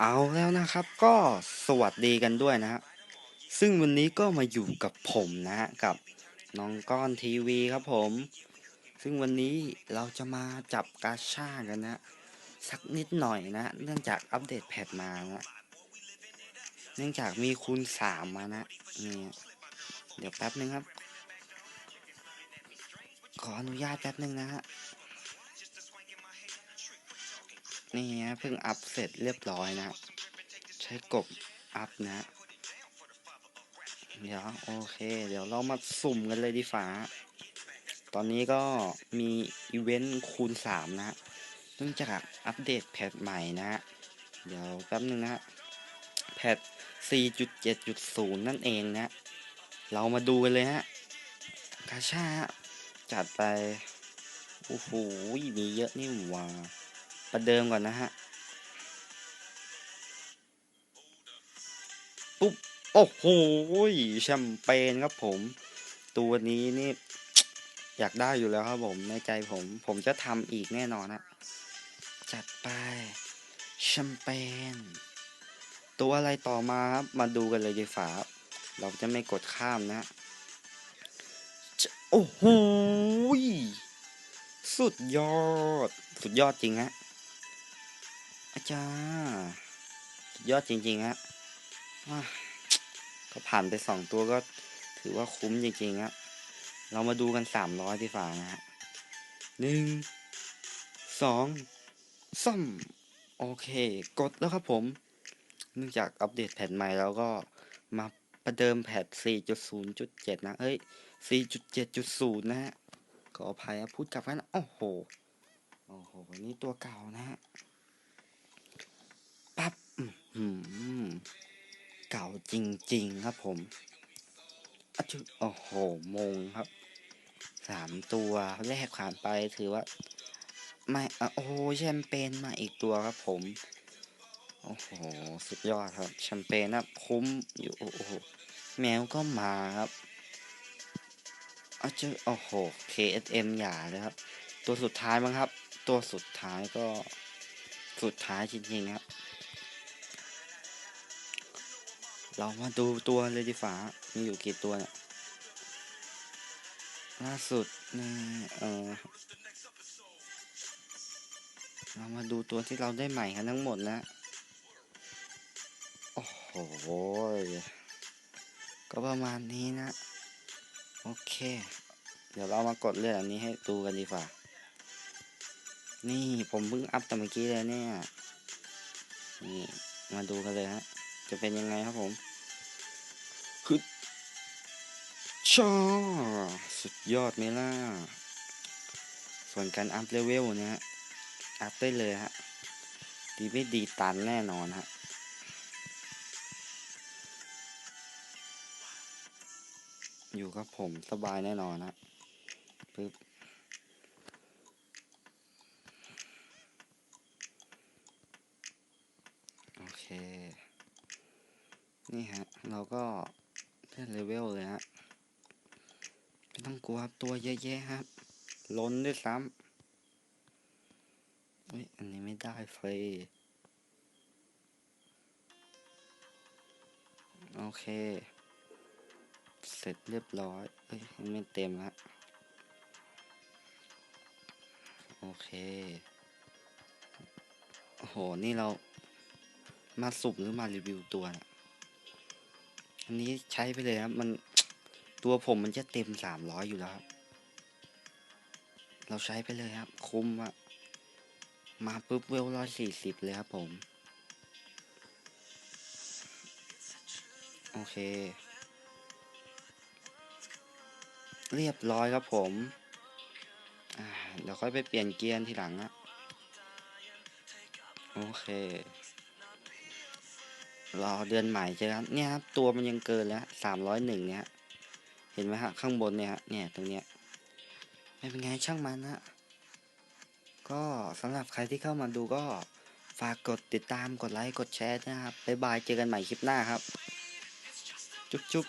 เอาแล้วนะครับ ก็สวัสดีกันด้วยนะฮะซึ่งวันนี้ก็มาอยู่กับผมนะฮะกับน้องก้อนทีวีครับผม ซึ่งวันนี้เราจะมาจับกาชากันนะ สักนิดหน่อยนะเนื่องจากอัปเดตแพทมานะเนื่องจากมีคูณสามมานะนี่เดี๋ยวแป๊บนึงครับ ขออนุญาตแป๊บนึงนะฮะ นี่ฮะเพิ่งอัพเสร็จเรียบร้อยนะ ใช้กบอัพนะ เดี๋ยวโอเค เดี๋ยวเรามาสุ่มกันเลยดีฟ้า ตอนนี้ก็มีอีเวนต์คูณสามนะเนื่องจากอัปเดตแพทใหม่นะ เดี๋ยวแป๊บนึงนะแพท4.7.0 นั่นเองนะ เรามาดูกันเลยฮะกาชาจัดไป โอ้โห มีเยอะนี่หว่า ประเดิมก่อนนะฮะ ปุ๊บ โอ้โหแชมเปญครับผม ตัวนี้นี่ อยากได้อยู่แล้วครับผม ในใจผม ผมจะทำอีกแน่นอนนะจัดไปแชมเปญตัวอะไรต่อมาครับ มาดูกันเลยดีฝาเราจะไม่กดข้ามนะจะโอ้โหสุดยอด สุดยอดจริงฮะ จายอดจริงๆฮะก็ผ่านไปสองตัวก็ถือว่าคุ้มจริงๆฮะเรามาดูกันสามร้อยดีฝ่านะฮะหนึ่งสองสามโอเค กดแล้วครับผม เนื่องจากอัปเดตแพทใหม่แล้วก็มาประเดิมแพท 4.0.7 นะ เอ้ย 4.7.0 นะฮะขออภัยพูดกลับกัน โอ้โห โอ้โห นี่ตัวเก่านะฮะ ริง ๆ ครับผมอจุโอ้โห มงครับสามตัวแรกผ่านไปถือว่า ไม่โอ้โหแชมเปญมาอีกตัวครับผม โอ้โห สุดยอดครับ แชมเปญนะคุ้มอยู่โอ้โหแมวก็มาครับอาจจะโอ้โห KSM อย่าเลยครับ ตัวสุดท้ายมั้งครับ ตัวสุดท้ายก็สุดท้ายจริงๆครับ เรามาดูตัวเลยดีฝามีอยู่กี่ตัวเนี่ยล่าสุดนี่เออเรามาดูตัวที่เราได้ใหม่กันทั้งหมดนะโอ้โห ก็ประมาณนี้นะ โอเค เดี๋ยวเรามากดเลือดอันนี้ให้ดูกันดีกว่า นี่ผมเพิ่งอัพแต่เมื่อกี้เลยเนี่ย นี่ มาดูกันเลยฮะ จะเป็นยังไงครับผมคือชอสุดยอดไหมล่ะ ส่วนการอัพเลเวลเนี่ยฮะ อัพได้เลยฮะ ดีไม่ดีตันแน่นอนฮะอยู่กับผมสบายแน่นอนฮะปึ๊บโอเค นี่ฮะ เราก็เลื่อนเลเวลเลยฮะ ไม่ต้องกลัวครับตัวเยอะแยะครับ ล้นด้วยซ้ำเฮ้ย อันนี้ไม่ได้เฟรโอเค เสร็จเรียบร้อย เอ้ย ไม่เต็มฮะโอเค โอ้โห นี่เรามาสุ่มหรือมารีวิวตัวเนี่ย อันนี้ใช้ไปเลยครับ มันตัวผมมันจะเต็มสามร้อยอยู่แล้วครับ เราใช้ไปเลยครับ คุ้มอะมาปุ๊บเวลร้อยสี่สิบเลยครับผม โอเค เรียบร้อยครับผมเดี๋ยวค่อยไปเปลี่ยนเกียร์ทีหลังอะโอเค รอเดือนใหม่เจอครับเนี่ยครับตัวมันยังเกินแล้วสามร้อยหนึ่งเนี่ยเห็นไหมฮะข้างบนเนี่ยฮะเนี่ยตรงเนี้ยไม่เป็นไงช่างมันฮะก็สำหรับใครที่เข้ามาดูก็ฝากกดติดตามกดไลค์กดแชร์นะครับบ๊ายบายเจอกันใหม่คลิปหน้าครับ จุ๊บจุ๊บ